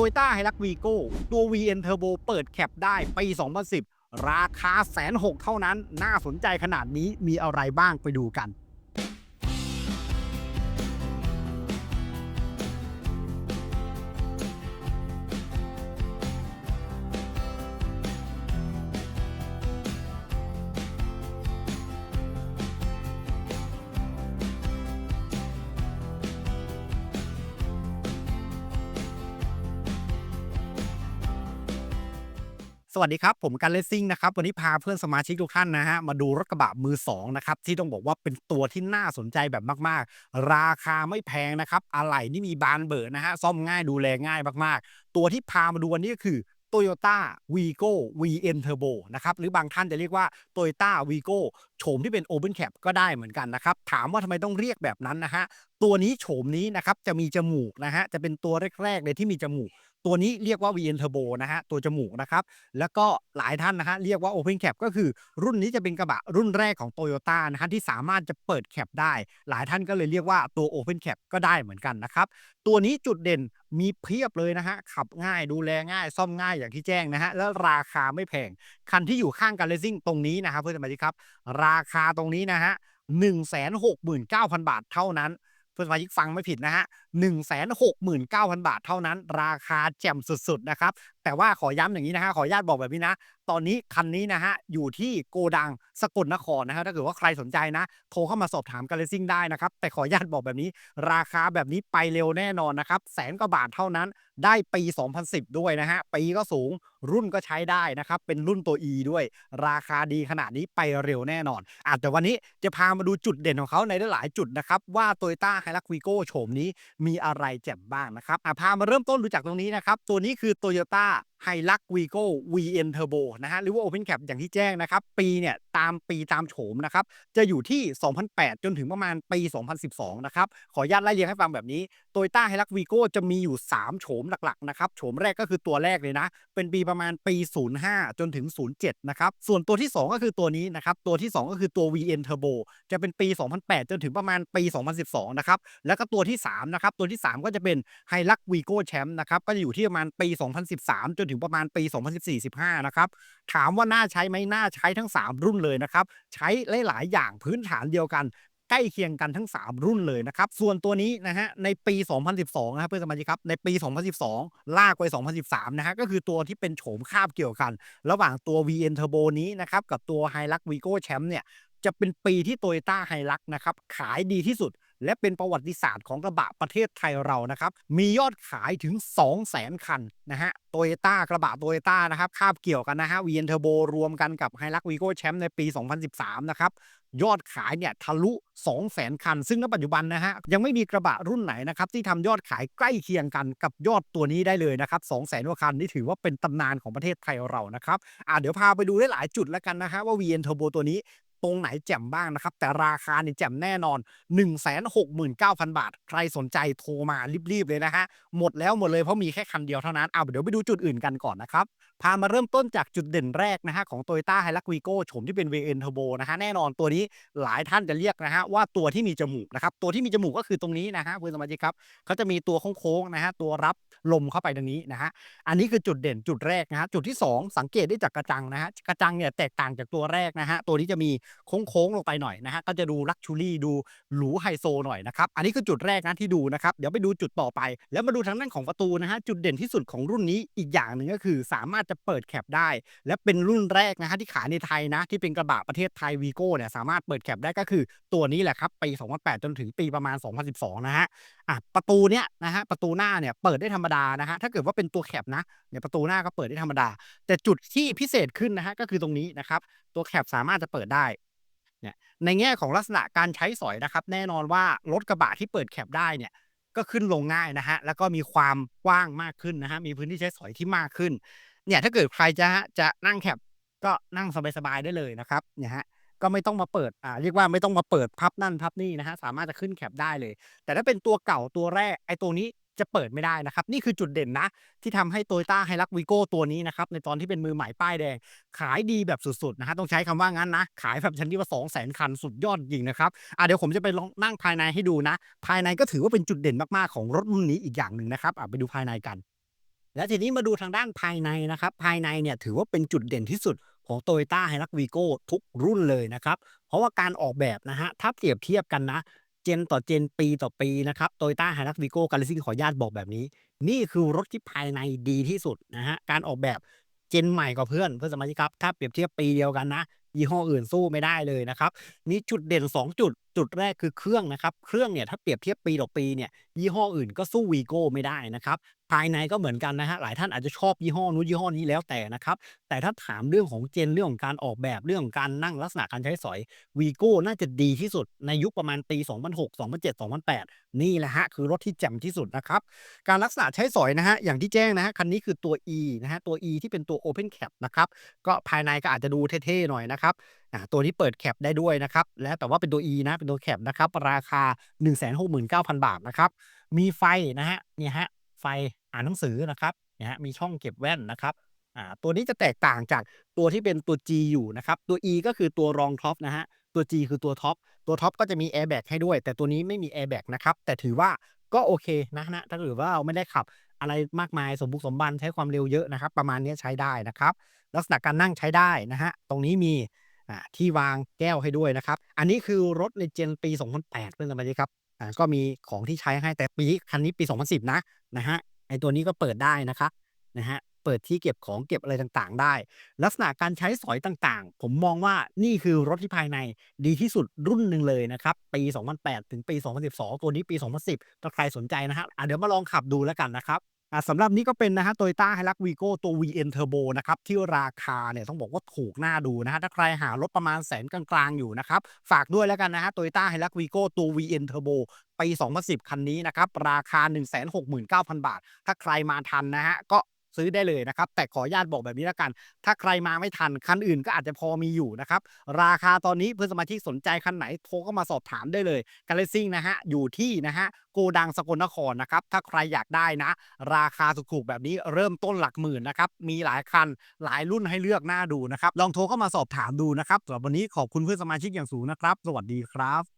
โตยต้าไฮรักวีโก้ตัว VN Turbo เปิดแคปได้ปี 2010 ราคาแสนหกเท่านั้น น่าสนใจขนาดนี้มีอะไรบ้างไปดูกัน วัสดีครับ ผมกันเลสซิ่งนะครับ วันนี้พาเพื่อนสมาชิกทุกท่านนะฮะ มาดูรถกระบะมือ2นะครับ ที่ต้องบอกว่าเป็นตัวที่น่าสนใจแบบมาก ๆ ราคาไม่แพงนะครับ อะไหล่นี่มีบานเบิดนะฮะ ซ่อมง่ายดูแลง่ายมาก ๆ ตัวที่พามาดูวันนี้ก็คือ Toyota Vigo VN Turbo นะครับ หรือบางท่านจะเรียกว่า Toyota Vigo โฉมที่เป็น Open Cap ก็ได้เหมือนกันนะครับ ถามว่าทำไมต้องเรียกแบบนั้นนะฮะ ตัวนี้โฉมนี้นะครับจะมีจมูกนะฮะ จะเป็นตัวแรก ๆ เลยที่มีจมูก ตัวนี้เรียกว่า VN Turbo นะฮะ ตัวจมูกนะครับ แล้วก็หลายท่านนะฮะ เรียกว่า Open Cap ก็คือรุ่นนี้จะเป็นกระบะรุ่นแรกของ Toyota นะฮะที่สามารถจะเปิดแคปได้ หลายท่านก็เลยเรียกว่าตัว Open Cap ก็ได้เหมือนกันนะครับ ตัวนี้จุดเด่นมีเพียบเลยนะฮะ ขับง่ายดูแลง่ายซ่อมง่ายอย่างที่แจ้งนะฮะ แล้วราคาไม่แพง คันที่อยู่ข้างกันเลซิ่งตรงนี้นะครับเพื่อนสมาชิกครับ ราคาตรงนี้นะฮะหนึ่งแสนหกหมื่นเก้าพันบาทเท่านั้น พื่อนสมาชิกฟังไม่ผิดนะฮะหนึ่งแสนหกหมื่นเก้าพันบาทเท่านั้น ราคาแจ่มสุดๆนะครับ แต่ว่าขอย้ำอย่างนี้นะฮะขออนุญาตบอกแบบนี้นะ ตอนนี้คันนี้นะฮะอยู่ที่โกดังสกลนครนะฮะถ้าเกิดว่าใครสนใจนะ โทรเข้ามาสอบถามกันเลซิ่งได้นะครับ แต่ขออนุญาตบอกแบบนี้ ราคาแบบนี้ไปเร็วแน่นอนนะครับแสนกว่าบาทเท่านั้นได้ปี 2010 ด้วยนะฮะปีก็สูงรุ่นก็ใช้ได้นะครับเป็นรุ่นตัว E ด้วย ราคาดีขนาดนี้ไปเร็วแน่นอน อาแต่วันนี้จะพามาดูจุดเด่นของเขาในหลายจุดนะครับว่า Toyota Hilux Vigo โฉมนี้มีอะไรแจ่มบ้างนะครับอะพามาเริ่มต้นดูจากตรงนี้นะครับตัวนี้คือ Toyota あ。Hilux Vigo VN Turbo นะฮะหรือว่า Open Cap อย่างที่แจ้งนะครับ ปีเนี่ยตามปีตามโฉมนะครับ จะอยู่ที่ 2008 จนถึงประมาณปี 2012 นะครับ ขออนุญาตไล่เรียงให้ฟังแบบนี้ Toyota Hilux Vigo จะมีอยู่ 3 โฉมหลักๆ นะครับ โฉมแรกก็คือตัวแรกเลยนะ เป็นปีประมาณปี 05 จนถึง 07 นะครับ ส่วนตัวที่ 2 ก็คือตัวนี้นะครับ ตัวที่ 2 ก็คือตัว VN Turbo จะเป็นปี 2008 จนถึงประมาณปี 2012 นะครับ แล้วก็ตัวที่3นะครับตัวที่ 3 ก็จะเป็น Hilux Vigo Champ นะครับก็จะอยู่ที่ประมาณปี 2013 จนถึงประมาณปี 2014-15 นะครับ ถามว่าน่าใช้ไหมน่าใช้ทั้ง 3 รุ่นเลยนะครับ ใช้หลาย ๆ อย่างพื้นฐานเดียวกันใกล้เคียงกันทั้ง 3 รุ่นเลยนะครับ ส่วนตัวนี้นะฮะในปี 2012 นะครับเพื่อนสมาชิกครับในปี 2012 ลากไป 2013 นะฮะก็คือตัวที่เป็นโฉมคาบเกี่ยวกัน ระหว่างตัว VN Turbo นี้นะครับกับตัว Hilux Vigo Champ เนี่ยจะเป็นปีที่ Toyota Hilux นะครับขายดีที่สุด และเป็นประวัติศาสตร์ของกระบะประเทศไทยเรานะครับ มียอดขายถึง 200,000 คันนะฮะโตโยต้ากระบะโตโยต้านะครับคาบเกี่ยวกันนะฮะ VN Turbo รวมกันกับ Hilux Vigo Champ ในปี 2013 นะครับ ยอดขายเนี่ยทะลุ 200,000 คัน ซึ่งณปัจจุบันนะฮะ ยังไม่มีกระบะรุ่นไหนนะครับ ที่ทำยอดขายใกล้เคียงกันกับยอดตัวนี้ได้เลยนะครับ 200,000กว่าคัน นี่ถือว่าเป็นตำนานของประเทศไทยเรานะครับอ่าเดี๋ยวพาไปดูได้หลายจุดแล้วกันนะฮะว่า VN Turbo ตัวนี้ ตรงไหนแจ่มบ้างนะครับ แต่ราคาเนี่ยแจ่มแน่นอน 169,000 บาท ใครสนใจโทรมารีบๆเลยนะฮะ หมดแล้วหมดเลยเพราะมีแค่คันเดียวเท่านั้นเอาเดี๋ยวไปดูจุดอื่นกันก่อนนะครับ พามาเริ่มต้นจากจุดเด่นแรกนะฮะของ Toyota Hilux Vigo โฉมที่เป็น VN Turbo นะฮะแน่นอนตัวนี้หลายท่านจะเรียกนะฮะว่าตัวที่มีจมูกนะครับตัวที่มีจมูกก็คือตรงนี้นะฮะเพื่อนสมาชิกครับเขาจะมีตัวโค้งๆนะฮะตัวรับลมเข้าไปตรงนี้นะฮะอันนี้คือจุดเด่นจุดแรกนะฮะจุดที่ 2 สังเกตได้จากกระจังนะฮะกระจังเนี่ยแตกต่างจากตัวแรกนะฮะตัวนี้จะมีโค้งๆลงไปหน่อยนะฮะก็จะดูลักชูรี่ดูหรูไฮโซหน่อยนะครับอันนี้คือจุดแรกนะที่ดูนะครับเดี๋ยวไปดูจุดต่อไป แล้วมาดูทางด้านของประตูนะฮะจุดเด่นที่สุดของรุ่นนี้อีกอย่างหนึ่งก็คือสามารถจะเปิดแคปได้ และเป็นรุ่นแรกนะฮะที่ขายในไทยนะ ที่เป็นกระบะประเทศไทยวีโก้เนี่ยสามารถเปิดแคปได้ก็คือตัวนี้แหละครับปี2008จนถึงปีประมาณ 2012 นะฮะอะประตูเนี้ยนะฮะประตูหน้าเนี่ยเปิดได้ธรรมดานะฮะถ้าเกิดว่าเป็นตัวแคปนะเนี่ยประตูหน้าก็เปิดได้ธรรมดา แต่จุดที่พิเศษขึ้นนะฮะก็คือตรงนี้นะครับ ตัวแคปสามารถจะเปิดได้เนี่ยในแง่ของลักษณะการใช้สอยนะครับ แน่นอนว่ารถกระบะที่เปิดแคปได้เนี่ยก็ขึ้นลงง่ายนะฮะแล้วก็มีความกว้างมากขึ้นนะฮะมีพื้นที่ใช้สอยที่มากขึ้นเนี่ยถ้าเกิดใครจะจะนั่งแคปก็นั่งสบายๆได้เลยนะครับเนี่ยฮะก็ไม่ต้องมาเปิดอ่าเรียกว่าไม่ต้องมาเปิดพับนั่นพับนี่นะฮะสามารถจะขึ้นแคปได้เลย แต่ถ้าเป็นตัวเก่าตัวแรกไอ้ตัวนี้ จะเปิดไม่ได้นะครับ นี่คือจุดเด่นนะ ที่ทำให้ Toyota Hilux Vigo ตัวนี้นะครับ ในตอนที่เป็นมือใหม่ป้ายแดง ขายดีแบบสุดๆนะฮะต้องใช้คำว่างั้นนะ ขายแบบชั้นที่ว่า 200,000 คันสุดยอดจริงนะครับอะเดี๋ยวผมจะไปลองนั่งภายในให้ดูนะ ภายในก็ถือว่าเป็นจุดเด่นมากๆของรถรุ่นนี้อีกอย่างหนึ่งนะครับอะไปดูภายในกัน แล้วทีนี้มาดูทางด้านภายในนะครับ ภายในเนี่ยถือว่าเป็นจุดเด่นที่สุดของ Toyota Hilux Vigo ทุกรุ่นเลยนะครับ เพราะว่าการออกแบบนะฮะถ้าเปรียบเทียบกันนะ จนต่อเจนปีต่อปีนะครับ Toyota Hilux Vigo g a l a x y ขออนุญาตบอกแบบนี้ นี่คือรถที่ภายในดีที่สุดนะฮะการออกแบบเจนใหม่กว่าเพื่อนเพื่อนสมาชิกครับ ถ้าเปรียบเทียบปีเดียวกันนะ ยี่ห้ออื่นสู้ไม่ได้เลยนะครับ มีจุดเด่น 2 จุด จุดแรกคือเครื่องนะครับ เครื่องเนี่ยถ้าเปรียบเทียบปีต่อปีเนี่ยยี่ห้ออื่นก็สู้ Vigo ไม่ได้นะครับ ภายในก็เหมือนกันนะฮะหลายท่านอาจจะชอบยี่ห้อนู้นยี่ห้อนี้แล้วแต่นะครับ แต่ถ้าถามเรื่องของเจนเรื่องของการออกแบบเรื่องของการนั่งลักษณะการใช้สอย Vigo น่าจะดีที่สุดในยุคประมาณปี 2006 2007 2008 นี่แหละฮะคือรถที่แจ่มที่สุดนะครับ การลักษณะใช้สอยนะฮะอย่างที่แจ้งนะฮะคันนี้คือตัว E นะฮะตัว E ที่เป็นตัว Open Cap นะครับก็ภายในก็อาจจะดูเท่ๆหน่อยนะครับตัวนี้เปิดแคปได้ด้วยนะครับ แล้วแต่ว่าเป็นตัว E นะ เป็นตัวแคปนะครับ ราคา 169,000 บาทนะครับ มีไฟนะฮะ เนี่ยฮะ ไฟอ่านหนังสือนะครับ เนี่ยฮะ มีช่องเก็บแว่นนะครับตัวนี้จะแตกต่างจากตัวที่เป็นตัว G อยู่นะครับ ตัว E ก็คือตัวรองท็อปนะฮะ ตัว G คือตัวท็อป ตัวท็อปก็จะมีแอร์แบ็กให้ด้วย แต่ตัวนี้ไม่มีแอร์แบ็กนะครับ แต่ถือว่าก็โอเคนะนะ ถ้าเกิดว่าเราไม่ได้ขับอะไรมากมายสมบุกสมบันใช้ความเร็วเยอะนะครับ ประมาณนี้ใช้ได้นะครับ ลักษณะการนั่งใช้ได้นะฮะ ตรงนี้มี อ่าที่วางแก้วให้ด้วยนะครับ อันนี้คือรถในเจนปี 2008 เพื่อนสมาชิกครับอ่าก็มีของที่ใช้ให้แต่ปีคันนี้ปี 2010 นะนะฮะไอตัวนี้ก็เปิดได้นะครับนะฮะเปิดที่เก็บของเก็บอะไรต่างๆ ได้ ลักษณะการใช้สอยต่างๆ ผมมองว่านี่คือรถที่ภายในดีที่สุดรุ่นหนึ่งเลยนะครับ ปี 2008 ถึงปี 2012 ตัวนี้ปี 2010 ถ้าใครสนใจนะฮะะเดี๋ยวมาลองขับดูแล้วกันนะครับ อ่าสำหรับนี้ก็เป็นนะฮะโตโยต้าไฮรักวีโก้ตัว VN Turbo นะครับที่ราคาเนี่ยต้องบอกว่าถูกน่าดูนะฮะถ้าใครหารถประมาณแสนกลางๆอยู่นะครับ ฝากด้วยแล้วกันนะฮะโตโยต้าไฮรักวีโก้ตัว VN Turbo ปี 2010 คันนี้นะครับ ราคา 169,000 บาท ถ้าใครมาทันนะฮะก็ ซื้อได้เลยนะครับ แต่ขอญาตบอกแบบนี้แล้วกัน ถ้าใครมาไม่ทัน คันอื่นก็อาจจะพอมีอยู่นะครับ ราคาตอนนี้เพื่อนสมาชิกสนใจคันไหนโทรเข้ามาสอบถามได้เลยกาเลซิ่งนะฮะ อยู่ที่นะฮะโกดังสกลนครนะครับ ถ้าใครอยากได้นะ ราคาถูกๆแบบนี้เริ่มต้นหลักหมื่นนะครับ มีหลายคันหลายรุ่นให้เลือกน่าดูนะครับ ลองโทรเข้ามาสอบถามดูนะครับสำหรับวันนี้ขอบคุณเพื่อนสมาชิกอย่างสูงนะครับ สวัสดีครับ